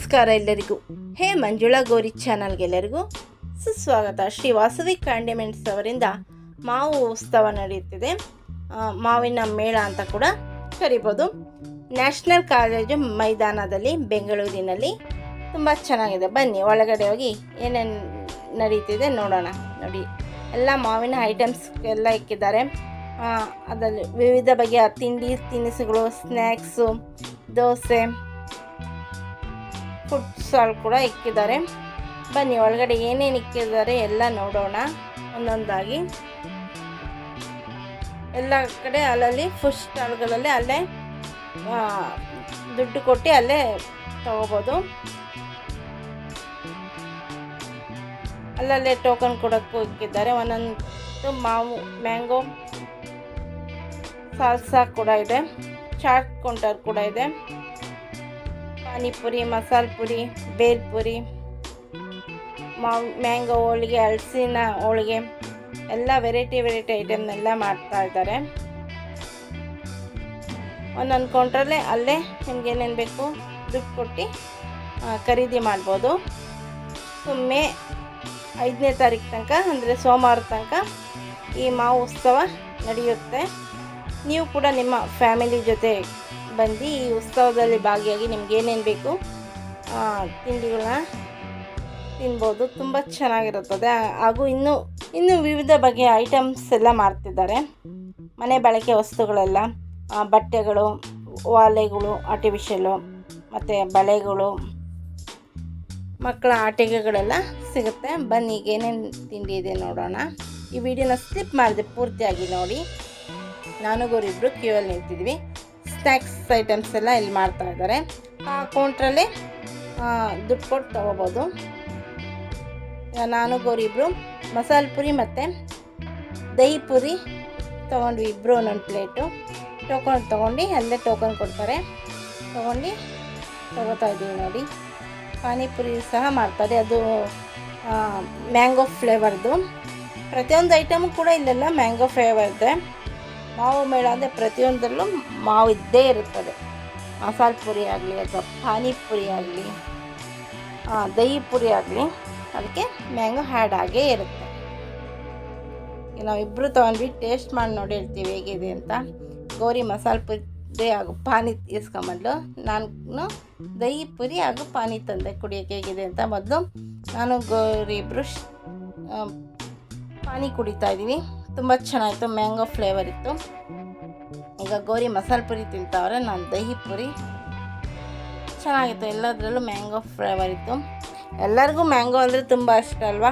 ನಮಸ್ಕಾರ ಎಲ್ಲರಿಗೂ. ಹೇ ಮಂಜುಳಾ ಗೌರಿ ಚಾನಲ್ಗೆ ಎಲ್ಲರಿಗೂ ಸುಸ್ವಾಗತ. ಶ್ರೀ ವಾಸವಿ ಕಾಂಡಿಮೆಂಟ್ಸ್ ಅವರಿಂದ ಮಾವು ಉತ್ಸವ ನಡೆಯುತ್ತಿದೆ. ಮಾವಿನ ಮೇಳ ಅಂತ ಕೂಡ ಕರಿಬೋದು. ನ್ಯಾಷನಲ್ ಕಾಲೇಜು ಮೈದಾನದಲ್ಲಿ, ಬೆಂಗಳೂರಿನಲ್ಲಿ. ತುಂಬ ಚೆನ್ನಾಗಿದೆ. ಬನ್ನಿ, ಒಳಗಡೆ ಹೋಗಿ ಏನೇನು ನಡೀತಿದೆ ನೋಡೋಣ. ನೋಡಿ, ಎಲ್ಲ ಮಾವಿನ ಐಟಮ್ಸ್ ಎಲ್ಲ ಇಕ್ಕಿದ್ದಾರೆ. ಅದರಲ್ಲಿ ವಿವಿಧ ಬಗೆಯ ತಿಂಡಿ, ತಿನಿಸುಗಳು ಸ್ನ್ಯಾಕ್ಸು ದೋಸೆ ಫುಡ್ ಕೂಡ ಇಕ್ಕಿದ್ದಾರೆ. ಬನ್ನಿ, ಒಳಗಡೆ ಏನೇನು ಇಕ್ಕಿದ್ದಾರೆ ಎಲ್ಲ ನೋಡೋಣ. ಒಂದೊಂದಾಗಿ. ಎಲ್ಲ ಕಡೆ ಅಲ್ಲಲ್ಲಿ ಫುಡ್ ಸ್ಟಾಲ್ಗಳಲ್ಲಿ ಅಲ್ಲೇ ದುಡ್ಡು ಕೊಟ್ಟು ಅಲ್ಲೇ ತಗೋಬೋದು. ಅಲ್ಲಲ್ಲೇ ಟೋಕನ್ ಕೊಡೋಕ್ಕೂ ಇಕ್ಕಿದ್ದಾರೆ. ಒಂದೊಂದು ಮಾವು, ಮ್ಯಾಂಗೋ ಸಾಲ್ಸಾ ಕೂಡ ಇದೆ. ಚಾಟ್ ಕೌಂಟರ್ ಕೂಡ ಇದೆ. ಪಾನಿಪುರಿ, ಮಸಾಲ ಪುರಿ ಬೇಲ್ಪುರಿ ಮ್ಯಾಂಗೋ ಹೋಳಿಗೆ ಹಲಸಿನ ಹೋಳಿಗೆ, ಎಲ್ಲ ವೆರೈಟಿ ವೆರೈಟಿ ಐಟಮ್ನೆಲ್ಲ ಮಾಡ್ತಾ ಇದ್ದಾರೆ. ಒಂದೊಂದು ಕೌಂಟ್ರಲ್ಲೇ ಅಲ್ಲೇ ನಿಮ್ಗೆ ಏನೇನು ಬೇಕು ದುಡ್ಡು ಕೊಟ್ಟು ಖರೀದಿ ಮಾಡ್ಬೋದು. ಸೊ ಮೇ ಐದನೇ ತಾರೀಕು ತನಕ, ಅಂದರೆ ಸೋಮವಾರ ತನಕ ಈ ಮಾವು ಉತ್ಸವ ನಡೆಯುತ್ತೆ. ನೀವು ಕೂಡ ನಿಮ್ಮ ಫ್ಯಾಮಿಲಿ ಜೊತೆ ಬಂದು ಈ ಉತ್ಸವದಲ್ಲಿ ಭಾಗಿಯಾಗಿ ನಿಮ್ಗೆ ಏನೇನು ಬೇಕು ತಿಂಡಿಗಳನ್ನ ತಿನ್ಬೋದು. ತುಂಬ ಚೆನ್ನಾಗಿರುತ್ತದೆ. ಹಾಗೂ ಇನ್ನೂ ಇನ್ನೂ ವಿವಿಧ ಬಗೆಯ ಐಟಮ್ಸ್ ಎಲ್ಲ ಮಾಡ್ತಿದ್ದಾರೆ. ಮನೆ ಬಳಕೆ ವಸ್ತುಗಳೆಲ್ಲ ಬಟ್ಟೆಗಳು ವಾಲೆಗಳು ಆರ್ಟಿಫಿಷಿಯಲು ಮತ್ತು ಬಳೆಗಳು, ಮಕ್ಕಳ ಆಟಿಕೆಗಳೆಲ್ಲ ಸಿಗುತ್ತೆ. ಬನ್ನಿ, ಈಗ ಏನೇನು ತಿಂಡಿ ಇದೆ ನೋಡೋಣ. ಈ ವಿಡಿಯೋನ ಸ್ಕಿಪ್ ಮಾಡಿದೆ ಪೂರ್ತಿಯಾಗಿ ನೋಡಿ. ನಾನು ಗೌರಿಬ್ರು ಕ್ಯೂ ಅಲ್ಲಿ ನಿಂತಿದ್ವಿ. ಸ್ನ್ಯಾಕ್ಸ್ ಐಟಮ್ಸ್ ಎಲ್ಲ ಇಲ್ಲಿ ಮಾಡ್ತಾ ಇದ್ದಾರೆ. ಆ ಕೌಂಟ್ರಲ್ಲಿ ದುಡ್ಡು ಕೊಟ್ಟು ತೊಗೋಬೋದು. ನಾನು ಗೌರಿಬ್ರು ಮಸಾಲೆ ಪುರಿ ಮತ್ತು ದಹಿ ಪುರಿ ತೊಗೊಂಡ್ವಿ ಇಬ್ಬರು ಒಂದೊಂದು ಪ್ಲೇಟು. ಟೋಕನ್ ತೊಗೊಂಡು ಅಲ್ಲೇ ಟೋಕನ್ ಕೊಡ್ತಾರೆ. ತೊಗೊಂಡು ತಗೋತಾ ಇದ್ದೀವಿ ನೋಡಿ. ಪಾನಿಪುರಿ ಸಹ ಮಾಡ್ತಾರೆ. ಅದು ಮ್ಯಾಂಗೋ ಫ್ಲೇವರ್ದು. ಪ್ರತಿಯೊಂದು ಐಟಮು ಕೂಡ ಇಲ್ಲೆಲ್ಲ ಮ್ಯಾಂಗೋ ಫ್ಲೇವರ್ ಇದೆ. ಮಾವು ಮೇಳ ಅಂದರೆ ಪ್ರತಿಯೊಂದರಲ್ಲೂ ಮಾವು ಇದ್ದೇ ಇರುತ್ತದೆ. ಮಸಾಲೆ ಪುರಿ ಆಗಲಿ ಅಥವಾ ಪಾನಿಪುರಿ ಆಗಲಿ ದಹಿ ಪುರಿ ಆಗಲಿ, ಅದಕ್ಕೆ ಮ್ಯಾಂಗೋ ಹ್ಯಾಡ್ ಆಗೇ ಇರುತ್ತೆ. ನಾವಿಬ್ಬರು ತೊಗೊಂಡ್ವಿ, ಟೇಸ್ಟ್ ಮಾಡಿ ನೋಡಿ ಹೇಳ್ತೀವಿ ಹೇಗಿದೆ ಅಂತ. ಗೋರಿ ಮಸಾಲೆ ಪುರಿ ಹಾಗೂ ಪಾನಿ ಇಸ್ಕೊಂಬಂದು ನಾನು ದಹಿ ಪುರಿ ಹಾಗೂ ಪಾನಿ ತಂದೆ ಕುಡಿಯೋಕೆ ಹೇಗಿದೆ ಅಂತ ಮೊದಲು ನಾನು ಗೋರಿ ಇಬ್ಬರು ಪಾನಿ ಕುಡಿತಾ ಇದ್ದೀವಿ. ತುಂಬ ಚೆನ್ನಾಗಿತ್ತು, ಮ್ಯಾಂಗೋ ಫ್ಲೇವರ್ ಇತ್ತು. ಈಗ ಗೋರಿ ಮಸಾಲೆ ಪುರಿ ತಿಂತಾವ್ರೆ, ನಾನು ದಹಿ ಪುರಿ. ಚೆನ್ನಾಗಿತ್ತು, ಎಲ್ಲದರಲ್ಲೂ ಮ್ಯಾಂಗೋ ಫ್ಲೇವರ್ ಇತ್ತು. ಎಲ್ಲರಿಗೂ ಮ್ಯಾಂಗೋ ಅಂದರೆ ತುಂಬ ಇಷ್ಟ ಅಲ್ವಾ?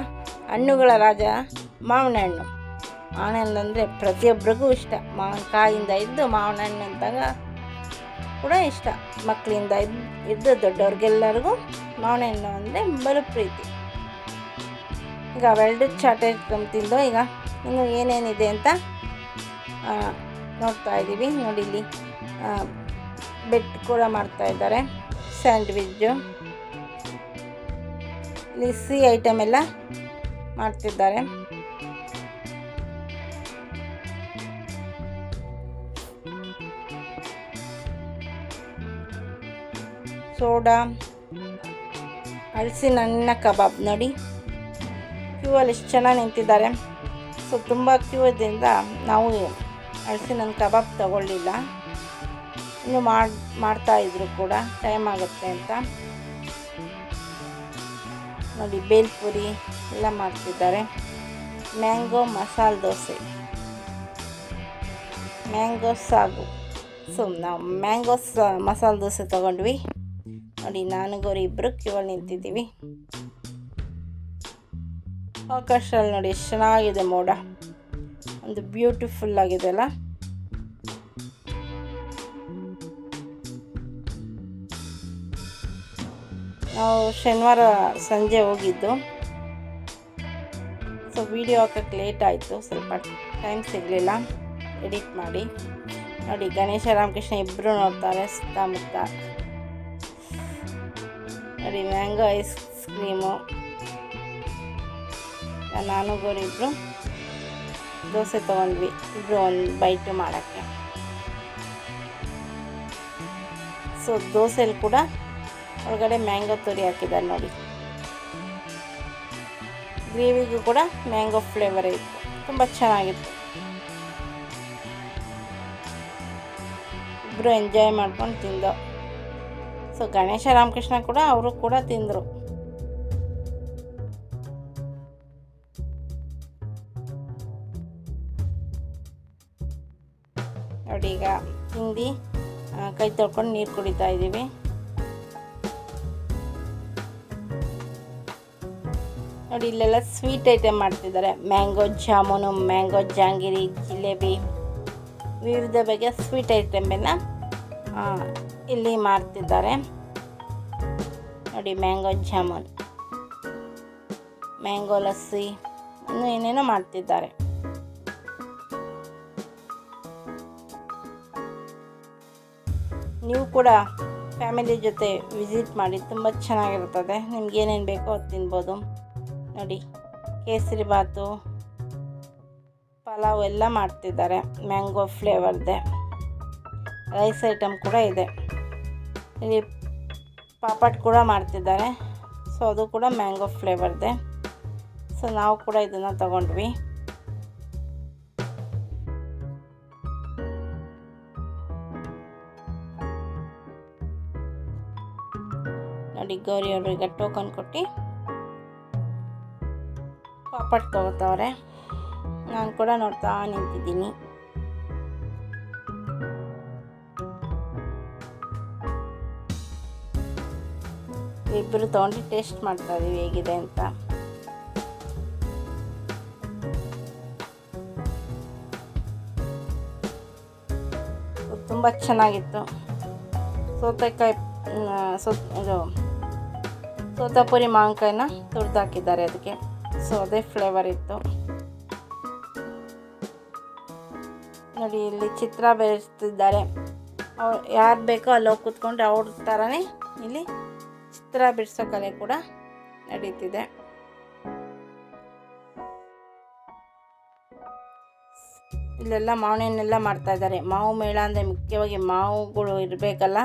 ಹಣ್ಣುಗಳ ರಾಜ ಮಾವಿನ ಹಣ್ಣು ಮಾವಿನ ಹಣ್ಣು ಅಂದರೆ ಪ್ರತಿಯೊಬ್ಬರಿಗೂ ಇಷ್ಟ. ಮಾವಿನಕಾಯಿಂದ ಇದ್ದು ಮಾವಿನ ಹಣ್ಣು ಅಂತಾಗ ಕೂಡ ಇಷ್ಟ. ಮಕ್ಕಳಿಂದ ಇದ್ದು ಇದ್ದು ದೊಡ್ಡವ್ರಿಗೆಲ್ಲರಿಗೂ ಮಾವಿನ ಹಣ್ಣು ಅಂದರೆ ಬಲು ಪ್ರೀತಿ. ಈಗ ಅವೆರಡು ಚಾಟೆ ತಿಂದು ಈಗ ಇನ್ನು ಏನೇನಿದೆ ಅಂತ ನೋಡ್ತಾ ಇದ್ದೀವಿ. ನೋಡಿ ಇಲ್ಲಿ ಬೆಟ್ ಕೂಡ ಮಾಡ್ತಾ ಇದ್ದಾರೆ. ಸ್ಯಾಂಡ್ವಿಜ್ಜು ಇಲ್ಲಿ ಸಿಹಿ ಐಟಮ್ ಎಲ್ಲ ಮಾಡ್ತಿದ್ದಾರೆ. ಸೋಡಾ, ಹಲಸಿನ ಹಣ್ಣಿನ ಕಬಾಬ್ ನೋಡಿ. ಕ್ಯೂ ಅಲ್ಲಿ ಎಷ್ಟು ಚೆನ್ನಾಗಿ ನಿಂತಿದ್ದಾರೆ. ಸೊ ತುಂಬ ಕ್ಯೂ ಇದ್ದರಿಂದ ನಾವು ಹಣ್ಣು ಕಬಾಬ್ ತಗೊಳ್ಳಿಲ್ಲ. ಇನ್ನು ಮಾಡಿ, ಮಾಡ್ತಾ ಇದ್ರು ಕೂಡ ಟೈಮ್ ಆಗುತ್ತೆ ಅಂತ. ನೋಡಿ ಬೇಲ್ಪುರಿ ಎಲ್ಲ ಮಾಡ್ತಿದ್ದಾರೆ. ಮ್ಯಾಂಗೋ ಮಸಾಲೆ ದೋಸೆ. ಮ್ಯಾಂಗೋ ಸಾಗು. ಸೊ, ನಾವು ಮ್ಯಾಂಗೋ ಮಸಾಲೆ ದೋಸೆ ತೊಗೊಂಡ್ವಿ. ನೋಡಿ, ನಾನು ಗೌರಿ ಇಬ್ಬರು ಕ್ಯೂ ಅಲ್ಲಿ ನಿಂತಿದ್ದೀವಿ. ಆಕಾಶಲ್ಲಿ ನೋಡಿ ಎಷ್ಟು ಚೆನ್ನಾಗಿದೆ ಮೋಡ. ಒಂದು ಬ್ಯೂಟಿಫುಲ್ ಆಗಿದೆ ಅಲ್ಲ? ನಾವು ಶನಿವಾರ ಸಂಜೆ ಹೋಗಿದ್ದು. ಸೊ ವಿಡಿಯೋ ಹಾಕಕ್ಕೆ ಲೇಟ್ ಆಯಿತು. ಸ್ವಲ್ಪ ಟೈಮ್ ಸಿಗಲಿಲ್ಲ. ಎಡಿಟ್ ಮಾಡಿ. ನೋಡಿ, ಗಣೇಶ ರಾಮಕೃಷ್ಣ ಇಬ್ಬರು ನೋಡ್ತಾರೆ ಸುತ್ತಮುತ್ತ. ನೋಡಿ ಮ್ಯಾಂಗೋ ಐಸ್ ಕ್ರೀಮು ನಾನು ಇಬ್ಬರು ದೋಸೆ ತೊಗೊಂಡ್ವಿ. ಇಬ್ಬರು ಒಂದು ಬೈಟು ಮಾಡೋಕ್ಕೆ. ಸೊ ದೋಸೆಲಿ ಕೂಡ ಒಳಗಡೆ ಮ್ಯಾಂಗೋ ತುರಿ ಹಾಕಿದ್ದಾರೆ ನೋಡಿ. ಗ್ರೇವಿಗೂ ಕೂಡ ಮ್ಯಾಂಗೋ ಫ್ಲೇವರ್ ಇತ್ತು. ತುಂಬ ಚೆನ್ನಾಗಿತ್ತು. ಇಬ್ಬರು ಎಂಜಾಯ್ ಮಾಡ್ಕೊಂಡು ತಿಂದೋ. ಸೊ ಗಣೇಶ ರಾಮಕೃಷ್ಣ ಕೂಡ ಅವರು ಕೂಡ ತಿಂದರು. ತಿಂದು ಕೈ ತೊಳ್ಕೊಂಡು ನೀರು ಕುಡಿತಾ ಇದ್ದೀವಿ ನೋಡಿ, ಇಲ್ಲೆಲ್ಲ ಸ್ವೀಟ್ ಐಟಮ್ ಮಾಡ್ತಿದ್ದಾರೆ. ಮ್ಯಾಂಗೋ ಜಾಮೂನು ಮ್ಯಾಂಗೋ ಜಾಂಗಿರಿ, ಜಿಲೇಬಿ, ವಿವಿಧ ಬಗೆಯ ಸ್ವೀಟ್ ಐಟಮನ್ನು ಇಲ್ಲಿ ಮಾಡ್ತಿದ್ದಾರೆ. ನೋಡಿ ಮ್ಯಾಂಗೋ ಜಾಮೂನ್ ಮ್ಯಾಂಗೋ ಲಸ್ಸಿ, ಇನ್ನೂ ಏನೇನೋ ಮಾಡ್ತಿದ್ದಾರೆ. ಕೂಡ ಫ್ಯಾಮಿಲಿ ಜೊತೆ ವಿಸಿಟ್ ಮಾಡಿ ತುಂಬ ಚೆನ್ನಾಗಿರ್ತದೆ ನಿಮ್ಗೆ ಏನೇನು ಬೇಕೋ ಅದು ತಿನ್ಬೋದು. ನೋಡಿ, ಕೇಸರಿ ಬಾತು ಪಲಾವ್ ಎಲ್ಲ ಮಾಡ್ತಿದ್ದಾರೆ. ಮ್ಯಾಂಗೋ ಫ್ಲೇವರ್ದೆ. ರೈಸ್ ಐಟಮ್ ಕೂಡ ಇದೆ. ಇಲ್ಲಿ ಪಾಪಡ್ ಕೂಡ ಮಾಡ್ತಿದ್ದಾರೆ. ಸೊ, ಅದು ಕೂಡ ಮ್ಯಾಂಗೋ ಫ್ಲೇವರ್ದೆ. ಸೊ, ನಾವು ಕೂಡ ಇದನ್ನು ತಗೊಂಡ್ವಿ. ಗೌರಿ ಅವರಿಗೆ ಟೋಕನ್ ಕೊಟ್ಟು ಪಾಪಡ್ ತಗೋತವ್ರೆ ನಾನು ಕೂಡ ನೋಡ್ತಾ ನಿಂತಿದ್ದೀನಿ. ಇಬ್ಬರು ತೊಗೊಂಡು ಟೇಸ್ಟ್ ಮಾಡ್ತಾ ಇದೀವಿ ಹೇಗಿದೆ ಅಂತ. ತುಂಬ ಚೆನ್ನಾಗಿತ್ತು. ಸೌತೆಕಾಯಿ ಸೌ ಇದು ಸೋತಾಪುರಿ ಮಾವಿನಕಾಯಿನ ತುರಿದಾಕಿದ್ದಾರೆ ಅದಕ್ಕೆ. ಸೊ ಅದೇ ಫ್ಲೇವರ್ ಇತ್ತು. ನೋಡಿ, ಇಲ್ಲಿ ಚಿತ್ರ ಬಿಡಿಸ್ತಿದ್ದಾರೆ ಅವ್ರು ಯಾರು ಬೇಕೋ ಅಲ್ಲಿ ಹೋಗಿ ಕೂತ್ಕೊಂಡ್ರೆ ಅವ್ರ ಥರನೇ ಇಲ್ಲಿ ಚಿತ್ರ ಬಿಡಿಸೋ ಕಲೆ ಕೂಡ ನಡೀತಿದೆ. ಇಲ್ಲೆಲ್ಲ ಮಾವಿನೆಲ್ಲ ಮಾಡ್ತಾ ಇದ್ದಾರೆ. ಮಾವು ಮೇಳ ಅಂದರೆ ಮುಖ್ಯವಾಗಿ ಮಾವುಗಳು ಇರಬೇಕಲ್ಲ.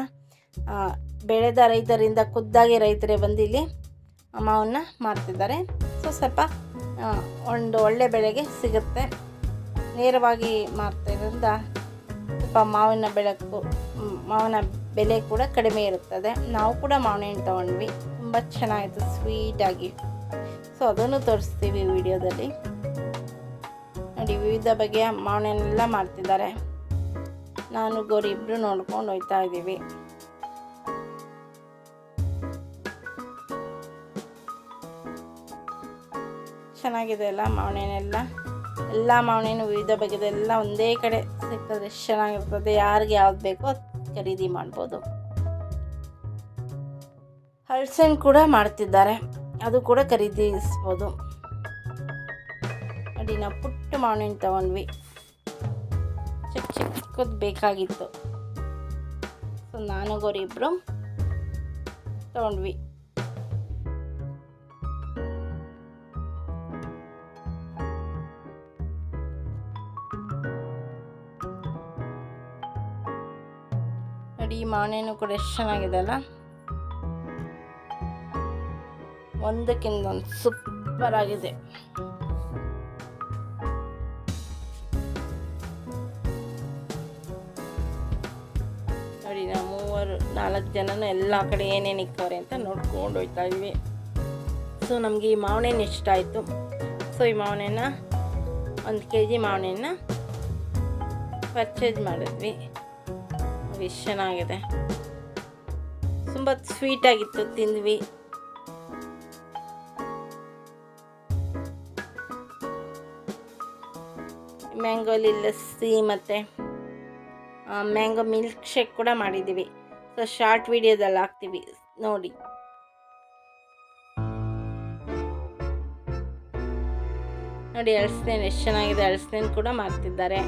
ಬೆಳೆದ ರೈತರಿಂದ ಖುದ್ದಾಗಿ ರೈತರೇ ಬಂದು ಇಲ್ಲಿ ಮಾವನ್ನ ಮಾಡ್ತಿದ್ದಾರೆ ಸೊ, ಸ್ವಲ್ಪ ಒಂದು ಒಳ್ಳೆ ಬೆಳೆಗೆ ಸಿಗುತ್ತೆ. ನೇರವಾಗಿ ಮಾರ್ತಿರೋದ್ರಿಂದ ಸ್ವಲ್ಪ ಮಾವಿನ ಬೆಳಕು ಮಾವಿನ ಬೆಲೆ ಕೂಡ ಕಡಿಮೆ ಇರುತ್ತದೆ. ನಾವು ಕೂಡ ಮಾವಿನ ಹಣ್ಣು ತೊಗೊಂಡ್ವಿ. ತುಂಬ ಚೆನ್ನಾಗಿತ್ತು, ಸ್ವೀಟಾಗಿ. ಸೊ, ಅದನ್ನು ತೋರಿಸ್ತೀವಿ ವಿಡಿಯೋದಲ್ಲಿ. ನೋಡಿ, ವಿವಿಧ ಬಗೆಯ ಮಾವಿನ ಹಣ್ಣೆಲ್ಲ ಮಾಡ್ತಿದ್ದಾರೆ ನಾನು, ಗೌರಿ ಇಬ್ಬರು ನೋಡ್ಕೊಂಡು ಹೋಗ್ತಾ ಇದ್ದೀವಿ. ಚೆನ್ನಾಗಿದೆ ಅಲ್ಲ ಮಾವಿನೆಲ್ಲ ಎಲ್ಲ ಮಾವಿನ ವಿವಿಧ ಬಗೆದ ಎಲ್ಲ ಒಂದೇ ಕಡೆ ಸಿಗ್ತದೆ. ಎಷ್ಟು ಚೆನ್ನಾಗಿರ್ತದೆ, ಯಾರಿಗೆ ಯಾವ್ದು ಬೇಕೋ ಖರೀದಿ ಮಾಡ್ಬೋದು. ಹಲಸೆಣ್ಣು ಕೂಡ ಮಾಡ್ತಿದ್ದಾರೆ. ಅದು ಕೂಡ ಖರೀದಿಸ್ಬೋದು. ನೋಡಿ ನಾವು ಪುಟ್ಟ ಮಾವಿನ ತಗೊಂಡ್ವಿ. ಚಿಕ್ಕ ಚಿಕ್ಕದು ಬೇಕಾಗಿತ್ತು. ಸೊ ನಾನು ಗೋರಿಬ್ರು ತಗೊಂಡ್ವಿ. ಮಾವಿನಣ್ಣು ಕೂಡ ಎಷ್ಟು ಚೆನ್ನಾಗಿದೆ ಅಲ್ಲ? ಒಂದಕ್ಕಿಂತ ಒಂದು ಸೂಪರ್ ಆಗಿದೆ. ನೋಡಿ ನಾವು ಮೂವರು, ನಾಲ್ಕು ಜನನೂ ಎಲ್ಲ ಕಡೆ ಏನೇನು ಇಕ್ಕವ್ರೆ ಅಂತ ನೋಡ್ಕೊಂಡು ಹೋಗ್ತಾ ಇದ್ವಿ. ಸೊ ನಮಗೆ ಈ ಮಾವಿನ ಇಷ್ಟ ಆಯಿತು. ಸೊ ಈ ಮಾವಿನ ಒಂದು ಕೆ ಜಿ ಮಾವಿನ ಪರ್ಚೇಸ್ ಮಾಡಿದ್ವಿ. ಎಷ್ಟು ಚೆನ್ನಾಗಿದೆ ತುಂಬ ಸ್ವೀಟಾಗಿತ್ತು ತಿಂದ್ವಿ. ಮ್ಯಾಂಗೋ ಲಸ್ಸಿ ಮತ್ತು ಮ್ಯಾಂಗೋ ಮಿಲ್ಕ್ ಶೇಕ್ ಕೂಡ ಮಾಡಿದ್ದೀವಿ. ಸೊ ಶಾರ್ಟ್ ವಿಡಿಯೋದಲ್ಲಿ ಹಾಕ್ತೀವಿ, ನೋಡಿ. ನೋಡಿ, ಅಳಸನೇನು, ಎಷ್ಟು ಚೆನ್ನಾಗಿದೆ, ಅಳಸನೇನು ಕೂಡ ಮಾಡ್ತಿದ್ದಾರೆ.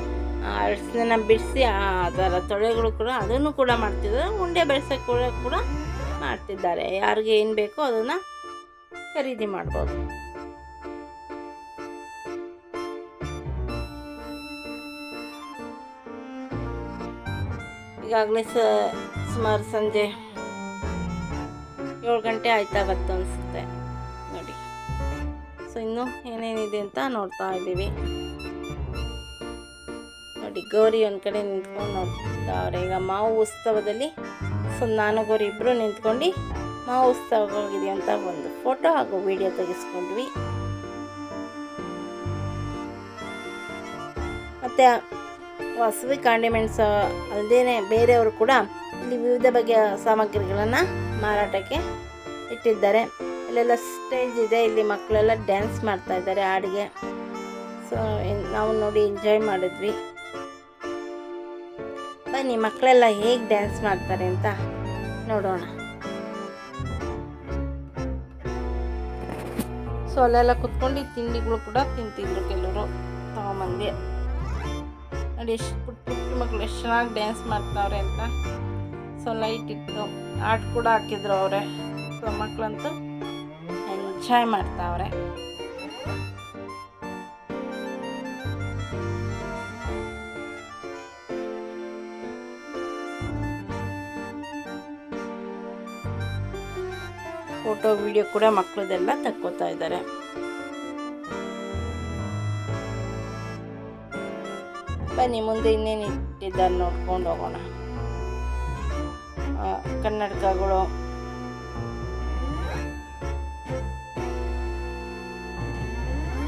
ಅಳಸನ ಬಿಡಿಸಿ ಅದರ ತೊಳೆಗಳು ಕೂಡ ಅದನ್ನು ಕೂಡ ಮಾಡ್ತಿದ್ದಾರೆ. ಉಂಡೆ ಬೆಳೆಸೋಕ್ಕೆ ಕೂಡ ಕೂಡ ಮಾಡ್ತಿದ್ದಾರೆ. ಯಾರಿಗೆ ಏನು ಬೇಕೋ ಅದನ್ನು ಖರೀದಿ ಮಾಡ್ಬೋದು. ಈಗಾಗಲೇ ಸುಮಾರು ಸಂಜೆ ಏಳು ಗಂಟೆ ಆಯ್ತಾ ಬತ್ತು ಅನಿಸುತ್ತೆ ನೋಡಿ. ಸೊ ಇನ್ನು ಏನೇನಿದೆ ಅಂತ ನೋಡ್ತಾ ಇದ್ದೀವಿ. ನೋಡಿ, ಗೌರಿ ಒಂದು ಕಡೆ ನಿಂತ್ಕೊಂಡು ನೋಡ್ತಾವ್ರೆ ಈಗ ಮಾವು ಉತ್ಸವದಲ್ಲಿ, ಸೊ ನಾನು, ಗೌರಿ ಇಬ್ಬರು ನಿಂತ್ಕೊಂಡು ಮಾವು ಉತ್ಸವವಾಗಿದೆ ಅಂತ ಒಂದು ಫೋಟೋ ಹಾಗೂ ವಿಡಿಯೋ ತೆಗೆಸ್ಕೊಂಡ್ವಿ. ಮತ್ತು ವಾಸವಿ ಕಾಂಡಿಮೆಂಟ್ಸ್ ಅಲ್ಲದೇ ಬೇರೆಯವರು ಕೂಡ ಇಲ್ಲಿ ವಿವಿಧ ಬಗೆಯ ಸಾಮಗ್ರಿಗಳನ್ನು ಮಾರಾಟಕ್ಕೆ ಇಟ್ಟಿದ್ದಾರೆ. ಇಲ್ಲೆಲ್ಲ ಸ್ಟೇಜ್ ಇದೆ, ಇಲ್ಲಿ ಮಕ್ಕಳೆಲ್ಲ ಡ್ಯಾನ್ಸ್ ಮಾಡ್ತಾ ಇದ್ದಾರೆ ಹಾಡಿಗೆ ಸೊ ನಾವು ನೋಡಿ ಎಂಜಾಯ್ ಮಾಡಿದ್ವಿ. ಬನ್ನಿ ಮಕ್ಕಳೆಲ್ಲ ಹೇಗೆ ಡ್ಯಾನ್ಸ್ ಮಾಡ್ತಾರೆ ಅಂತ ನೋಡೋಣ. ಸೊ ಅಲ್ಲೆಲ್ಲ ಕುತ್ಕೊಂಡು ತಿಂಡಿಗಳು ಕೂಡ ತಿಂತಿದ್ರು ಕೆಲವರು, ತಗೊಂಬಂದು. ನೋಡಿ, ಎಷ್ಟು ಪುಟ್ಟ ಪುಟ್ಟ ಮಕ್ಕಳು ಎಷ್ಟು ಚೆನ್ನಾಗಿ ಡ್ಯಾನ್ಸ್ ಮಾಡ್ತಾವ್ರೆ ಅಂತ. ಸೊ ಲೈಟ್ ಇತ್ತು ಆಟ ಕೂಡ ಹಾಕಿದ್ರು ಅವರೇ. ಸೊ ಮಕ್ಕಳಂತೂ ಎಂಜಾಯ್ ಮಾಡ್ತಾವ್ರೆ. ಫೋಟೋ, ವಿಡಿಯೋ ಕೂಡ ಮಕ್ಕಳದೆಲ್ಲ ತಕ್ಕೋತಾ ಇದ್ದಾರೆ. ಬನ್ನಿ, ಮುಂದೆ ಇನ್ನೇನು ಇಟ್ಟಿದ್ದಾರೆ ನೋಡ್ಕೊಂಡು ಹೋಗೋಣ. ಕನ್ನಡಕಗಳು.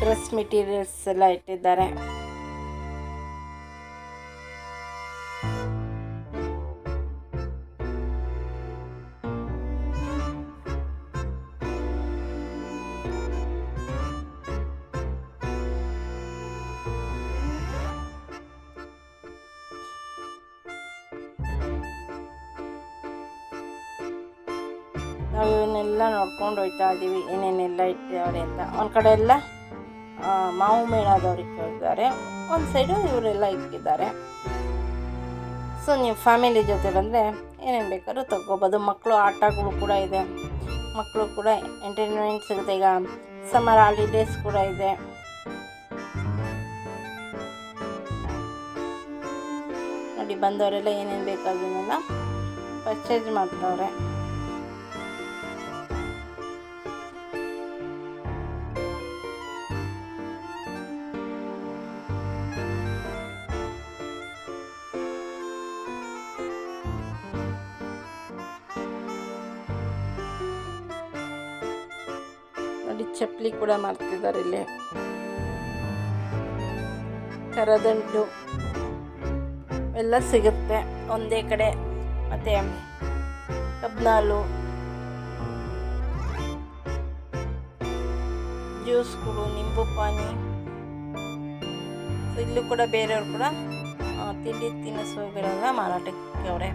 ಡ್ರೆಸ್ ಮೆಟೀರಿಯಲ್ಸ್ ಎಲ್ಲ ಇಟ್ಟಿದ್ದಾರೆ. ಹೋಗ್ತಾ ಇದ್ದೀವಿ, ಏನೇನೆಲ್ಲ ಇಟ್ಟಿದ್ದಾರೆ ಅಂತ. ಒಂದು ಕಡೆ ಎಲ್ಲ ಮಾವು ಮೇಳದವ್ರಿಗೆ ಇಟ್ಟಿದ್ದಾರೆ. ಒಂದು ಸೈಡು ಇವರೆಲ್ಲ ಇಟ್ಟಿದ್ದಾರೆ. ಸೊ ನೀವು ಫ್ಯಾಮಿಲಿ ಜೊತೆ ಬಂದರೆ ಏನೇನು ಬೇಕಾದ್ರೂ ತಗೋಬೋದು. ಮಕ್ಕಳು ಆಟಗಳು ಕೂಡ ಇದೆ. ಮಕ್ಕಳು ಕೂಡ ಎಂಟರ್ಟೈನ್ಮೆಂಟ್ ಸಿಗುತ್ತೆ. ಈಗ ಸಮ್ಮರ್ ಹಾಲಿಡೇಸ್ ಕೂಡ ಇದೆ. ನೋಡಿ, ಬಂದವರೆಲ್ಲ ಏನೇನು ಬೇಕಾದ್ರೂ ಪರ್ಚೇಸ್ ಮಾಡ್ತಾವ್ರೆ ಚಪ್ಪಲಿ ಕೂಡ ಮಾಡ್ತಿದ್ದಾರೆ ಇಲ್ಲಿ. ಕರದಂಟು ಎಲ್ಲ ಸಿಗುತ್ತೆ ಒಂದೇ ಕಡೆ. ಮತ್ತೆ ಕಬ್ನಾಲು ಜ್ಯೂಸ್ಗಳು ನಿಂಬು ಪಾನಿ. ಇಲ್ಲೂ ಕೂಡ ಬೇರೆಯವರು ಕೂಡ ತಿಂಡಿ ತಿಂಡಿ ತಿನಿಸುಗಳೆಲ್ಲ ಮಾರಾಟಕ್ಕೆ ಅವರೇ.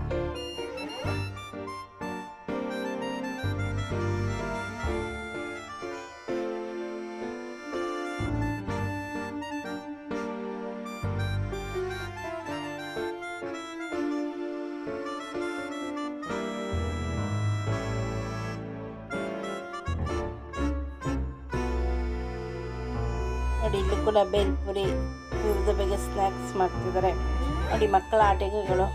ಇಲ್ಲಿ ಕೂಡ ಬೇಲ್ಪುರಿ ವಿವಿಧ ಬಗೆಯ ಸ್ನ್ಯಾಕ್ಸ್ ಮಾಡ್ತಿದ್ದಾರೆ ನೋಡಿ ಮಕ್ಕಳ ಆಟಿಕೆಗಳು.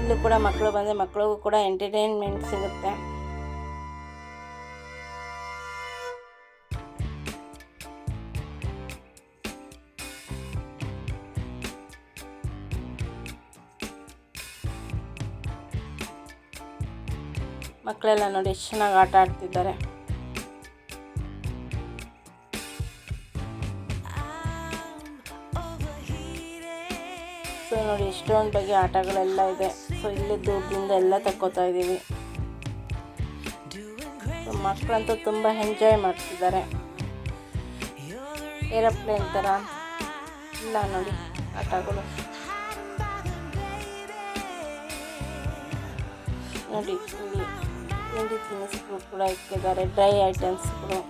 ಇಲ್ಲೂ ಕೂಡ ಮಕ್ಕಳು ಬಂದರೆ ಮಕ್ಕಳಿಗೂ ಕೂಡ ಎಂಟರ್ಟೈನ್ಮೆಂಟ್ ಸಿಗುತ್ತೆ. ಮಕ್ಕಳೆಲ್ಲ ನೋಡಿ ಎಷ್ಟು ಚೆನ್ನಾಗಿ ಆಟ ಆಡ್ತಿದ್ದಾರೆ. ಎಷ್ಟೊಂದು ಬಗೆಯ ಆಟಗಳೆಲ್ಲ ಇದೆ. ಸೊ ಇಲ್ಲಿ ದೂರದಿಂದ ಎಲ್ಲ ತಕ್ಕೋತಾ ಇದ್ದೀವಿ. ಮಕ್ಕಳಂತೂ ತುಂಬ ಎಂಜಾಯ್ ಮಾಡ್ತಿದ್ದಾರೆ. ಏರೋಪ್ಲೇನ್ ಥರ ಇಲ್ಲ ನೋಡಿ, ಆಟಗಳು. ನೋಡಿ, ಇಲ್ಲಿ ತಿಂಡಿ ತಿನಿಸುಗಳು ಕೂಡ ಇಟ್ಟಿದ್ದಾರೆ ಡ್ರೈ ಐಟಮ್ಸ್ಗಳು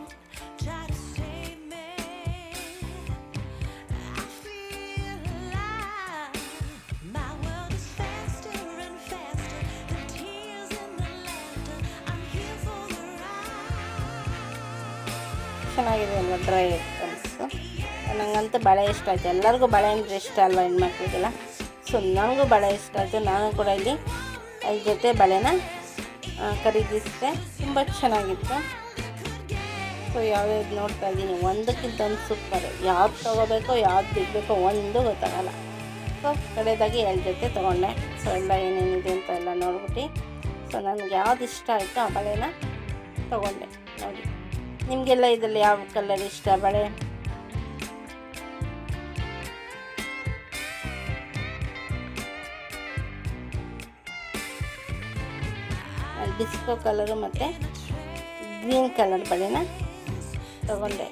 ಚೆನ್ನಾಗಿದೆ ಅಲ್ವಾ ಡ್ರೈ ಐಟಮ್ಸು ನನಗಂತೂ ಬಳೆ ಇಷ್ಟ ಆಯಿತು. ಎಲ್ಲರಿಗೂ ಬಳೆ ಅಂದರೆ ಇಷ್ಟ ಅಲ್ವ ಹೆಣ್ಮಕ್ಳಿಗೆಲ್ಲ? ಸೊ, ನನಗೂ ಬಳೆ ಇಷ್ಟ ಆಯಿತು. ನಾನು ಕೂಡ ಇಲ್ಲಿ ಅದ್ರ ಜೊತೆ ಬಳೆನ ಖರೀದಿಸಿದೆ. ತುಂಬ ಚೆನ್ನಾಗಿತ್ತು. ಸೊ, ಯಾವ್ಯಾವ್ದು ನೋಡ್ತಾ ಇದ್ದೀನಿ. ಒಂದಕ್ಕಿಂತ ಒಂದು ಸೂಪರ್. ಯಾವ್ದು ತೊಗೋಬೇಕೋ, ಯಾವ್ದು ಬಿಡಬೇಕೋ ಒಂದು ಗೊತ್ತಾಗಲ್ಲ. ಸೊ, ಕಡೆದಾಗಿ ಎರಡು ಜೊತೆ ತೊಗೊಂಡೆ. ಸೊ, ಎಲ್ಲ ಏನೇನಿದೆ ಅಂತ ಎಲ್ಲ ನೋಡ್ಬಿಟ್ಟು. ಸೊ, ನನಗೆ ಯಾವ್ದು ಇಷ್ಟ ಆಯಿತು ಆ ಬಳೆನ ತೊಗೊಂಡೆ. ನೋಡಿ. ನಿಮಗೆಲ್ಲ ಇದರಲ್ಲಿ ಯಾವ ಕಲರ್ ಇಷ್ಟ ಬಳೆ? ಡಿಸ್ಕೋ ಕಲರು ಮತ್ತು ಗ್ರೀನ್ ಕಲರ್ ಬಳೆನ? ತಗೊಂಡೆ.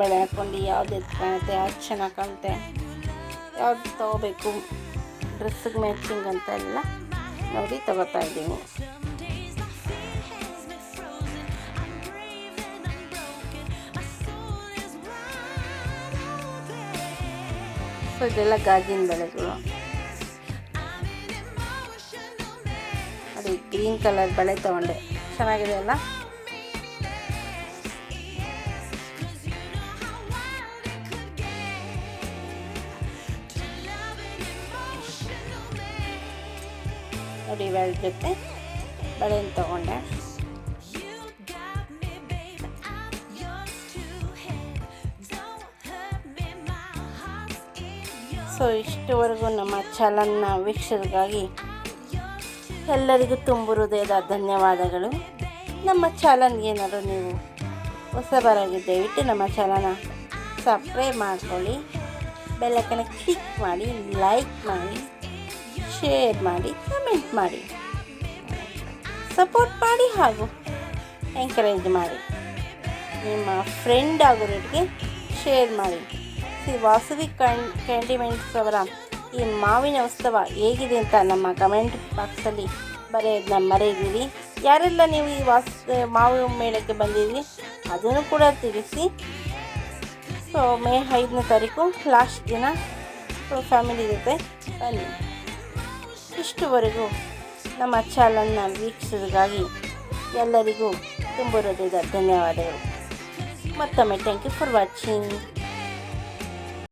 ಬಳೆ ಹಾಕ್ಕೊಂಡು ಯಾವ್ದು ಎದ್ದು ಕಾಣುತ್ತೆ ಯಾವ್ದು ಚೆನ್ನಾಗಿ ಕಾಣುತ್ತೆ ಯಾವ್ದು ತೊಗೋಬೇಕು ಡ್ರೆಸ್ಸಿಗೆ ಮ್ಯಾಚಿಂಗ್ ಅಂತ ಎಲ್ಲ ನೋಡಿ ತಗೋತಾ ಇದ್ದೀನಿ. ಸೊ ಇದೆಲ್ಲ ಗಾಜಿನ ಬಳೆಗಳು. ಅದೇ ಗ್ರೀನ್ ಕಲರ್ ಬಳೆ ತೊಗೊಂಡೆ. ಚೆನ್ನಾಗಿದೆ ಅಲ್ಲ? ಜೊತೆ ಬಳೆನ ತೊಗೊಂಡೆ. ಸೊ ಇಷ್ಟುವರೆಗೂ ನಮ್ಮ ಚಾನಲ್ನ ವೀಕ್ಷಕರಿಗಾಗಿ ಎಲ್ಲರಿಗೂ ತುಂಬು ಹೃದಯದ ಧನ್ಯವಾದಗಳು. ನಮ್ಮ ಚಾನಲ್ಗೆ ಏನಾದರೂ ನೀವು ಹೊಸಬರಾಗಿ ದಯವಿಟ್ಟು ನಮ್ಮ ಚಾನಲ್ನ ಸಬ್ಸ್ಕ್ರೈಬ್ ಮಾಡ್ಕೊಳ್ಳಿ. ಬೆಲ್ಲಕ್ಕನ ಕ್ಲಿಕ್ ಮಾಡಿ, ಲೈಕ್ ಮಾಡಿ, ಶೇರ್ ಮಾಡಿ, ಕಮೆಂಟ್ ಮಾಡಿ. ಸಪೋರ್ಟ್ ಮಾಡಿ ಹಾಗೂ ಎಂಕರೇಜ್ ಮಾಡಿ. ನಿಮ್ಮ ಫ್ರೆಂಡ್ ಆಗೋರಿಗೆ ಶೇರ್ ಮಾಡಿ. ಶ್ರೀ ವಾಸವಿ ಕಣ್ ಕ್ಯಾಂಡಿಮೆಂಟ್ಸ್ ಅವರ ಈ ಮಾವಿನ ಉತ್ಸವ ಹೇಗಿದೆ ಅಂತ ನಮ್ಮ ಕಮೆಂಟ್ ಬಾಕ್ಸಲ್ಲಿ ಬರೆಯೋದನ್ನ ಮರೆಯಿದ್ದೀರಿ ಯಾರೆಲ್ಲ ನೀವು ಈ ವಾಸ ಮಾವಿನ ಮೇಳಕ್ಕೆ ಬಂದಿದ್ದೀರಿ, ಅದನ್ನು ಕೂಡ ತಿಳಿಸಿ. ಸೊ ಮೇ ಐದನೇ ತಾರೀಕು ಲಾಸ್ಟ್ ದಿನ ಫ್ಯಾಮಿಲಿ ಜೊತೆ ಬನ್ನಿ. ಇಷ್ಟುವರೆಗೂ ನಮ್ಮ ಚಾನಲ್ನ ವೀಕ್ಷಿಸೋದಕ್ಕಾಗಿ ಎಲ್ಲರಿಗೂ ತುಂಬ ಹೃದಯದ ಧನ್ಯವಾದಗಳು. ಮತ್ತೊಮ್ಮೆ ಥ್ಯಾಂಕ್ ಯು ಫಾರ್ ವಾಚಿಂಗ್